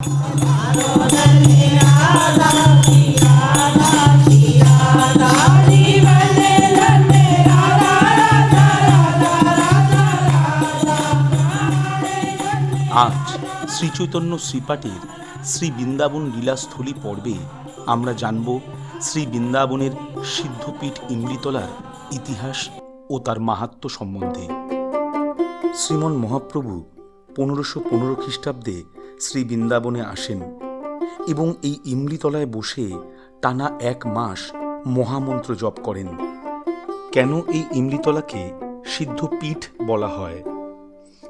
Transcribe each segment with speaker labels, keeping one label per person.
Speaker 1: আজ শ্রীচৈতন্য শ্রীপাঠের শ্রী বৃন্দাবন লীলাস্থলী পর্বে আমরা জানব শ্রী বৃন্দাবনের সিদ্ধপীঠ ইমৃতলার ইতিহাস ও তার মাহাত্ম্য সম্বন্ধে। শ্রীমন মহাপ্রভু পনেরোশো পনেরো খ্রিস্টাব্দে শ্রী বৃন্দাবনে আসেন এবং এই ইমৃতলায় বসে টানা এক মাস মহামন্ত্র জপ করেন। কেন এই ইমৃতলাকে সিদ্ধপীঠ বলা হয়?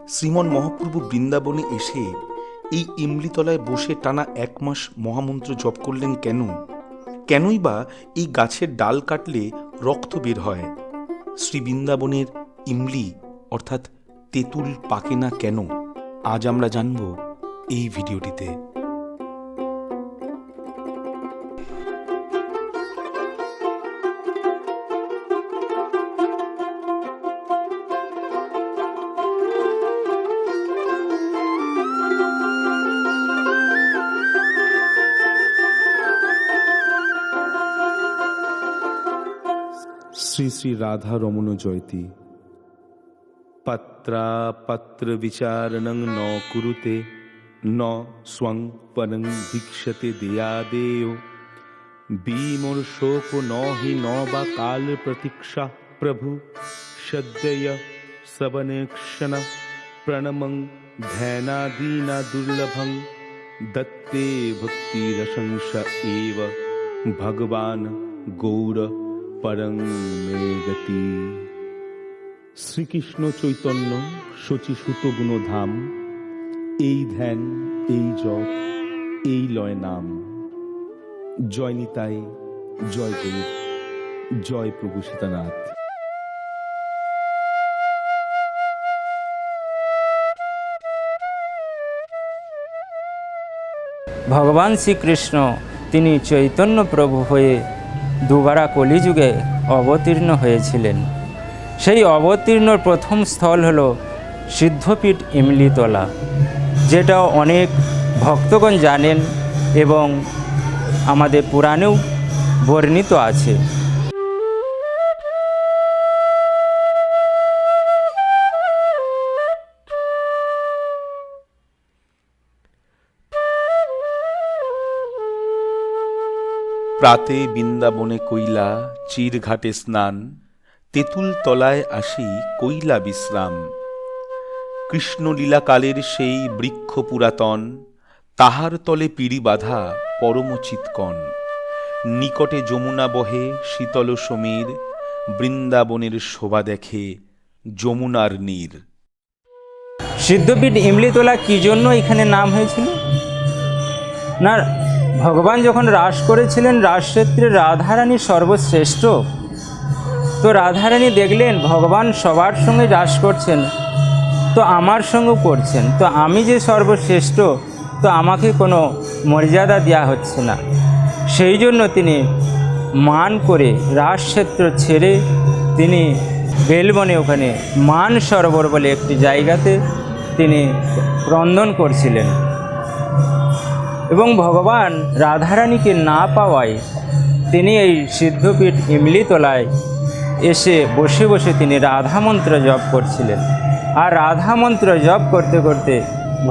Speaker 1: শ্রীমন মহাপ্রভু বৃন্দাবনে এসে এই ইমলিতলায় বসে টানা এক মাস মহামন্ত্র জপ করলেন কেন? কেনই বা এই গাছের ডাল কাটলে রক্ত বের হয়? শ্রী বৃন্দাবনের ইমলি অর্থাৎ তেঁতুল পাকে না কেন? আজ আমরা জানব এই ভিডিওটিতে।
Speaker 2: শ্রী শ্রী রাধা রমণ জয়তী। পত্রাপত্র বিচারণং ন কুরুতে। ন স্বং পরং ভিক্ষতে দেয়াদেয় বিমর্শোক ন হি ন বা কাল প্রতীক্ষা প্রভু। সদ্যয় সবনেক্ষণ প্রণমং ধ্যানাদীনা দুর্লভং। দত্তে ভক্তিরশংস এব ভগবান গৌর পরং মে শ্রীকৃষ্ণ চৈতন্য শচীসুত গুণধাম এই ধ্যান, এই জপ, এই লয় নাম। জয় নিতাই, জয় গুরু, জয় প্রভু সীতানাথ।
Speaker 3: ভগবান শ্রীকৃষ্ণ, তিনি চৈতন্য প্রভু হয়ে দুবারা কলিযুগে অবতীর্ণ হয়েছিলেন। সেই অবতীর্ণ প্রথম স্থল হল সিদ্ধপীঠ ইমলিতলা। যেটা অনেক ভক্তগণ জানেন এবং আমাদের পুরাণেও বর্ণিত আছে।
Speaker 1: প্রাতে বৃন্দাবনে কইলা চিরঘাটে স্নান তেঁতুল তলায় আসি কইলা বিশ্রাম। কৃষ্ণলীলাকালের সেই বৃক্ষ পুরাতন, তাহার তলে পিড়ি বাঁধা পরম চিৎকন। নিকটে যমুনা বহে শীতল সমীর, বৃন্দাবনের শোভা দেখে যমুনার নীর।
Speaker 3: সিদ্ধপীঠ ইমলিতলা কী জন্য এখানে নাম হয়েছিল? না, ভগবান যখন রাস করেছিলেন রাসক্ষেত্রে রাধারানী সর্বশ্রেষ্ঠ। তো রাধারানী দেখলেন ভগবান সবার সঙ্গে রাস করছেন। তো আমার সঙ্গেও করছেন। তো আমি যে সর্বশ্রেষ্ঠ, তো আমাকে কোনো মর্যাদা দেওয়া হচ্ছে না। সেই জন্য তিনি মান করে রাসক্ষেত্র ছেড়ে তিনি বেলবনে ওখানে মান সরোবর বলে একটি জায়গাতে তিনি ক্রন্দন করছিলেন। এবং ভগবান রাধারানীকে না পাওয়ায় তিনি এই সিদ্ধপীঠ ইমলিতলায় এসে বসে বসে তিনি রাধা মন্ত্র জপ করছিলেন। আর রাধা মন্ত্র জপ করতে করতে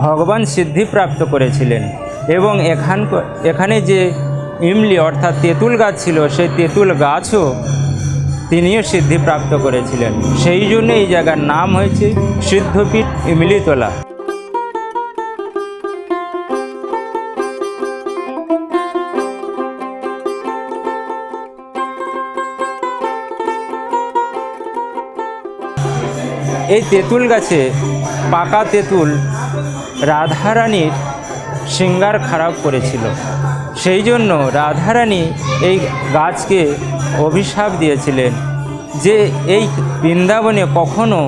Speaker 3: ভগবান সিদ্ধি প্রাপ্ত করেছিলেন। এবং এখান এখানে যে ইমলি অর্থাৎ তেঁতুল গাছ ছিল, সেই তেঁতুল গাছও তিনিও সিদ্ধি প্রাপ্ত করেছিলেন। সেই জন্য এই জায়গার নাম হয়েছে সিদ্ধপীঠ ইমলিতলা। এই তেঁতুল গাছে পাকা তেঁতুল রাধারানীর সিঙ্গার খারাপ করেছিল। সেই জন্য রাধারানী এই গাছকে অভিশাপ দিয়েছিলেন যে এই বৃন্দাবনে কখনো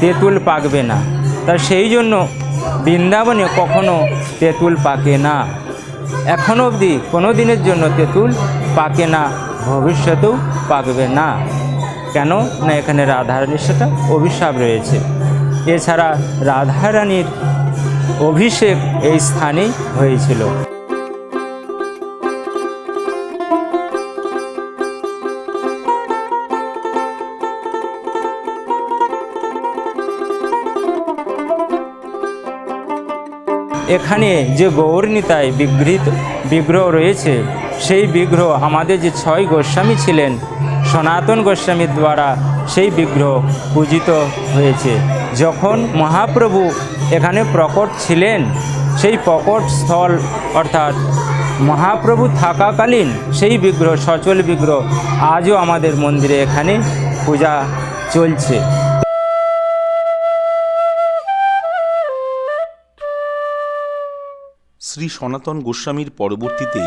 Speaker 3: তেঁতুল পাকবে না। তা সেই জন্য বৃন্দাবনে কখনো তেঁতুল পাকে না। এখনও অবধি কোনো দিনের জন্য তেঁতুল পাকে না, ভবিষ্যতেও পাকবে না। কেন? না, এখানে রাধারানীর সেটা অভিশাপ রয়েছে। এছাড়া রাধারানীর অভিষেক এই স্থানেই হয়েছিল। এখানে যে গৌরনীতায় বিগৃহীত বিগ্রহ রয়েছে, সেই বিগ্রহ আমাদের যে ছয় গোস্বামী ছিলেন সনাতন গোস্বামীর দ্বারা সেই বিগ্রহ পূজিত হয়েছে। যখন মহাপ্রভু এখানে প্রকট ছিলেন, সেই প্রকট স্থল অর্থাৎ মহাপ্রভু থাকাকালীন সেই বিগ্রহ, সচল বিগ্রহ আজও আমাদের মন্দিরে এখানে পূজা চলছে।
Speaker 1: শ্রী সনাতন গোস্বামীর পরবর্তীতে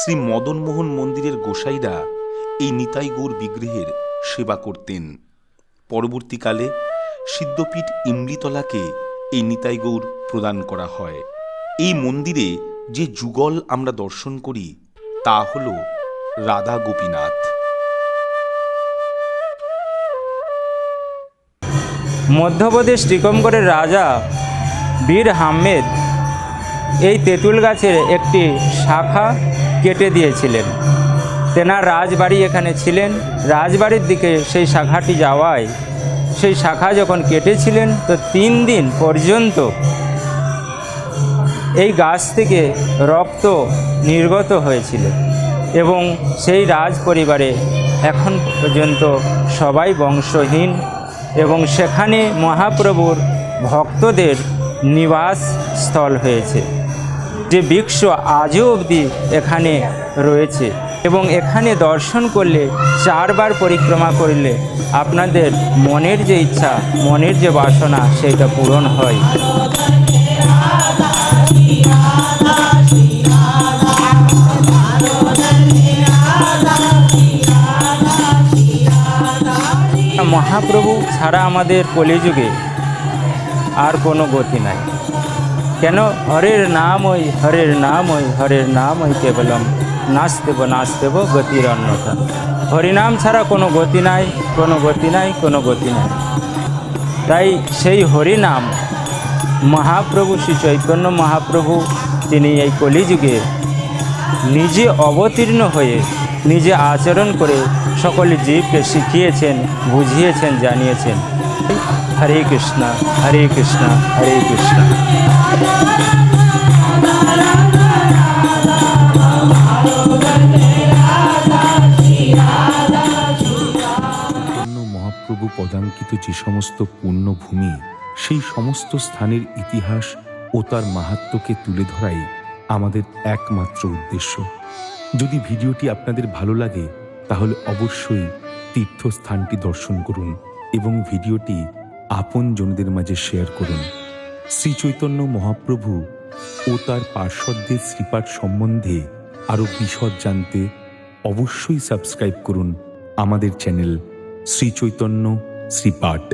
Speaker 1: শ্রী মদনমোহন মন্দিরের গোসাইরা এই নিতাই গৌর বিগ্রহের সেবা করতেন। পরবর্তীকালে সিদ্ধপীঠ ইমলিতলাকে এই নিতাই গৌর প্রদান করা হয়। এই মন্দিরে যে যুগল আমরা দর্শন করি, তা হল রাধা গোপীনাথ।
Speaker 3: মধ্যপ্রদেশ টিকমগড়ের রাজা বীর আহমেদ এই তেঁতুল গাছের একটি শাখা কেটে দিয়েছিলেন। তেনার রাজবাড়ি এখানে ছিলেন। রাজবাড়ির দিকে সেই শাখাটি যাওয়ায় সেই শাখা যখন কেটেছিলেন, তো তিন দিন পর্যন্ত এই গাছ থেকে রক্ত নির্গত হয়েছিল এবং সেই রাজ পরিবারে এখন পর্যন্ত সবাই বংশহীন এবং সেখানে মহাপ্রভুর ভক্তদের নিবাস স্থল হয়েছে। যে বৃক্ষ আজও অবধি এখানে রয়েছে। এবং এখানে দর্শন করলে চারবার পরিক্রমা করলে আপনাদের মনের যে ইচ্ছা, মনের যে বাসনা সেটা পূরণ হয়। মহাপ্রভু ছাড়া আমাদের কলিযুগে আর কোনো গতি নাই। কেন? হরের নাম ওই হরের নাম ওই হরের নাম ওই কেবলম। নাচতেব নাচতেব, গতির অন্যথা। হরিনাম ছাড়া কোনো গতি নাই, কোনো গতি নাই, কোনো গতি নাই। তাই সেই হরিনাম মহাপ্রভু, শ্রী চৈতন্য মহাপ্রভু, তিনি এই কলিযুগে নিজে অবতীর্ণ হয়ে, নিজে আচরণ করে সকল জীবকে শিখিয়েছেন, বুঝিয়েছেন, জানিয়েছেন। হরে কৃষ্ণ হরে কৃষ্ণ হরে কৃষ্ণ।
Speaker 2: পদাঙ্কিত যে সমস্ত পুণ্যভূমি সেই সমস্ত স্থানের ইতিহাস ও তার মাহাত্ম্যকে তুলে ধরাই আমাদের একমাত্র উদ্দেশ্য। যদি ভিডিওটি আপনাদের ভালো লাগে, তাহলে অবশ্যই তীর্থস্থানটি দর্শন করুন এবং ভিডিওটি আপন জনদের মাঝে শেয়ার করুন। শ্রী চৈতন্য মহাপ্রভু ও তার পার্শ্বদের শ্রীপাঠ সম্বন্ধে আরও বিশদ জানতে অবশ্যই সাবস্ক্রাইব করুন আমাদের চ্যানেল শ্রী চৈতন্য শ্রীপাঠ